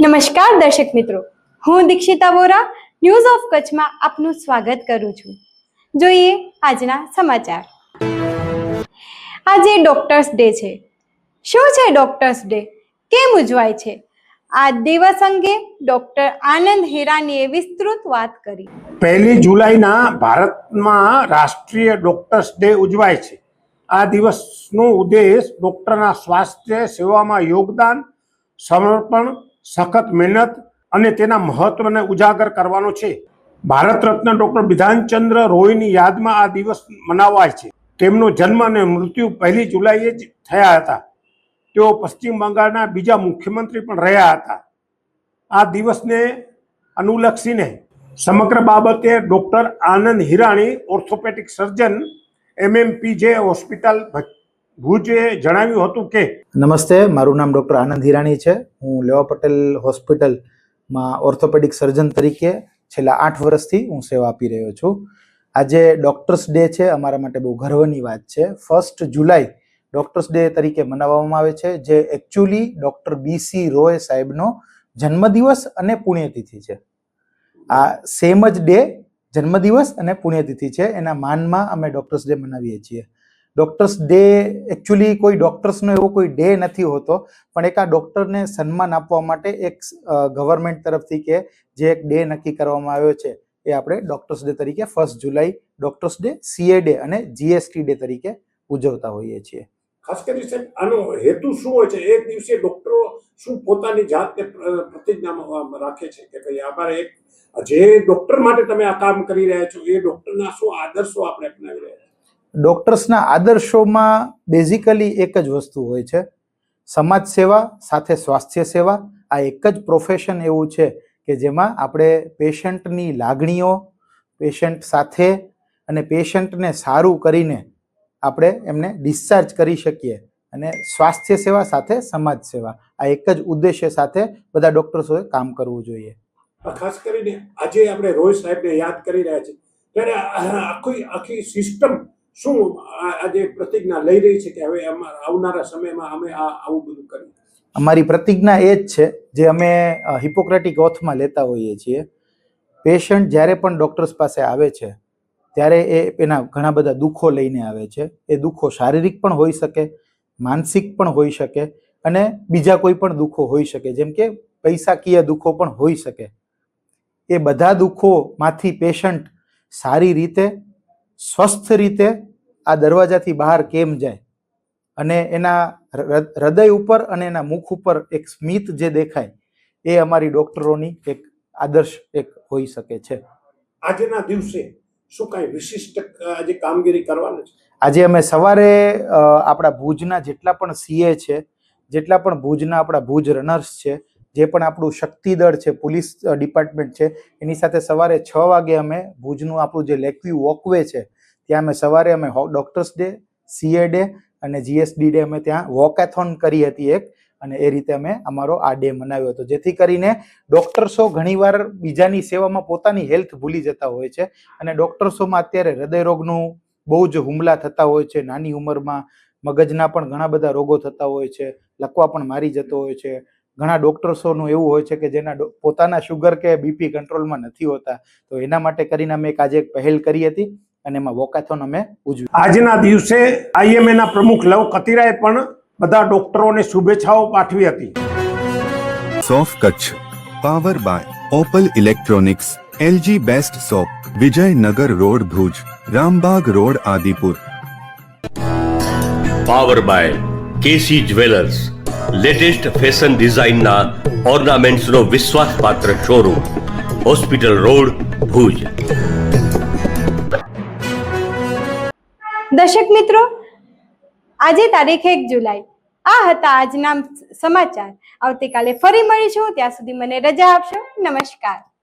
નમસ્કાર દર્શક મિત્રો. હું દીક્ષિતા વોરા ન્યૂઝ ઓફ કચ્છમાં આપનું સ્વાગત કરું છું. જોઈએ આજના સમાચાર. આજે ડોક્ટર્સ ડે છે. શું છે ડોક્ટર્સ ડે કેમ ઉજવાય છે? આ દિવસ અંગે ડોક્ટર આનંદ હિરાનીએ વિસ્તૃત વાત કરી. પહેલી જુલાઈના ભારતમાં રાષ્ટ્રીય ડોક્ટર્સ ડે ઉજવાય છે. આ દિવસનો ઉદ્દેશ ડોક્ટરના સ્વાસ્થ્ય, સેવામાં યોગદાન, સમર્પણ સખત મહેનત અને તેના મહત્વને ઉજાગર કરવાનો છે. ભારત રત્ન ડોક્ટર બિધાનચંદ્ર રોયની યાદમાં આ દિવસ મનાવાય છે. તેમનો જન્મ અને મૃત્યુ પહેલી જુલાઈએ જ થયા હતા. તેઓ પશ્ચિમ બંગાળના બીજા મુખ્યમંત્રી પણ રહ્યા હતા. આ દિવસને અનુલક્ષીને સમગ્ર બાબતે doctor Anand Hirani orthopedic surgeon, MMPJ hospital ભુજે જણાવ્યું હતું કે નમસ્તે, મારું નામ ડૉક્ટર આનંદ હિરાણી છે. હું લેવા પટેલ હોસ્પિટલમાં ઓર્થોપેડિક સર્જન તરીકે છેલ્લા આઠ વર્ષથી હું સેવા આપી રહ્યો છું. આજે ડૉક્ટર્સ ડે છે, અમારા માટે બહુ ગર્વની વાત છે. ફર્સ્ટ જુલાઈ ડૉક્ટર્સ ડે તરીકે મનાવવામાં આવે છે, જે એકચ્યુઅલી ડૉક્ટર બીસી રોય સાહેબનો જન્મદિવસ અને પુણ્યતિથિ છે. આ સેમ જ ડે જન્મદિવસ અને પુણ્યતિથિ છે, એના માનમાં અમે ડૉક્ટર્સ ડે મનાવીએ છીએ. ડૉક્ટર્સ ડે એકચ્યુઅલી કોઈ ડૉક્ટર્સનો એવો કોઈ ડે નથી હોતો, પણ એક આ ડૉક્ટરને સન્માન આપવા માટે એક ગવર્મેન્ટ તરફથી કે જે એક ડે નક્કી કરવામાં આવ્યો છે, એ આપણે ડૉક્ટર્સ ડે તરીકે first July doctors day CA day અને જીએસટી ડે તરીકે ઉજવતા હોઈએ છીએ. ખાસ કરી સાહેબ, આનો હેતુ શું હોય છે? એક દિવસે ડોક્ટરો શું પોતાની જાતને પ્ર- પ્રતિજ્ઞામાં રાખે છે કે ભાઈ અમારે એક, જે ડોક્ટર માટે તમે આ કામ કરી રહ્યા છો, એ ડોક્ટરના શું આદર્શો આપણે અપનાવી ડૉક્ટર્સના આદર્શોમાં બેઝિકલી એક જ વસ્તુ હોય છે. સમાજ સેવા સાથે સ્વાસ્થ્ય સેવા. આ એક જ પ્રોફેશન એવું છે કે જેમાં આપણે પેશન્ટની લાગણીઓ, પેશન્ટ સાથે અને પેશન્ટને સારું કરીને આપણે એમને ડિસ્ચાર્જ કરી શકીએ અને સ્વાસ્થ્ય સેવા સાથે સમાજ સેવા. આ એક જ ઉદ્દેશ્ય સાથે બધા ડૉક્ટર્સોએ કામ કરવું જોઈએ. ખાસ કરીને આજે આપણે રોહિત સાહેબને યાદ કરી રહ્યા છીએ. ત્યારે આખી આખી સિસ્ટમ શું આજે પ્રતિજ્ઞા લઈ રહી છે કે હવે આવનારા સમયમાં અમે આ આવું બધું કરીએ? અમારી પ્રતિજ્ઞા એ જ છે જે અમે હિપોક્રેટિક ઓથમાં લેતા હોઈએ છીએ. પેશન્ટ જ્યારે પણ ડૉક્ટર્સ પાસે આવે છે, ત્યારે એ એના ઘણા બધા દુઃખો લઈને આવે છે. એ દુઃખો શારીરિક પણ હોઈ શકે, માનસિક પણ હોઈ શકે અને બીજા કોઈ પણ દુઃખો હોઈ શકે. જેમ કે પૈસાકીય દુઃખો પણ હોઈ શકે. એ બધા દુઃખોમાંથી પેશન્ટ સારી રીતે સ્વસ્થ રીતે આ દરવાજાથી બહાર કેમ જાય? અને એના હૃદય ઉપર અને એના મુખ ઉપર એક સ્મિત જે દેખાય એ અમારી ડોક્ટરોની એક આદર્શ એક હોઈ શકે છે. આજના દિવસે શું કાંઈ વિશિષ્ટ આજે કામગીરી કરવાની છે? આજે અમે સવારે આપણા ભુજના જેટલા પણ સીએ છે જેટલા પણ ભુજના આપણા ભુજ રનર્સ છે જે પણ આપણું શક્તિ દળ છે, પોલીસ ડિપાર્ટમેન્ટ છે, એની સાથે સવારે છ વાગે અમે ભુજનું આપણું જે લેકવ્યુ વોકવે છે, ત્યાં અમે સવારે અમે ડોક્ટર્સ ડે, સીએ ડે અને જીએસડી ડે અમે ત્યાં વોકેથોન કરી હતી એક અને એ રીતે અમે અમારો આ ડે મનાવ્યો હતો. જેથી કરીને ડોક્ટર્સો ઘણીવાર બીજાની સેવામાં પોતાની હેલ્થ ભૂલી જતા હોય છે અને ડોક્ટર્સોમાં અત્યારે હૃદયરોગનું બહુ જ હુમલા થતા હોય છે, નાની ઉંમરમાં મગજના પણ ઘણા બધા રોગો થતા હોય છે, લકવા પણ મારી જતો હોય છે ઘણા ડોક્ટર્સોનું એવું હોય છે કે જેના પોતાના શુગર કે બીપી કંટ્રોલમાં નથી હોતા તો એના માટે કરીને અમે એક આજે એક પહેલ કરી હતી અને એમાં વોકાથોન અમે ઉજવી આજના દિવસે આઈએમએના પ્રમુખ લવ કતિરાએ પણ બધા ડોક્ટરોને શુભેચ્છાઓ પાઠવી હતી. સોફ Kutch power by Opal electronics LG best shop Vijaynagar road Bhuj Rambag road Adipur. Power by KC jewellers. Latest fashion ડિઝાઇનના ઓર્નામેન્ટ્સનો વિશ્વાસપાત્ર શોરૂમ, હોસ્પિટલ રોડ, ભુજ. દર્શક મિત્રો, આજે તારીખ એક જુલાઈ. આ હતા આજના સમાચાર. આવતીકાલે ફરી મળીશું. ત્યાં સુધી મને રજા આપશો. નમસ્કાર.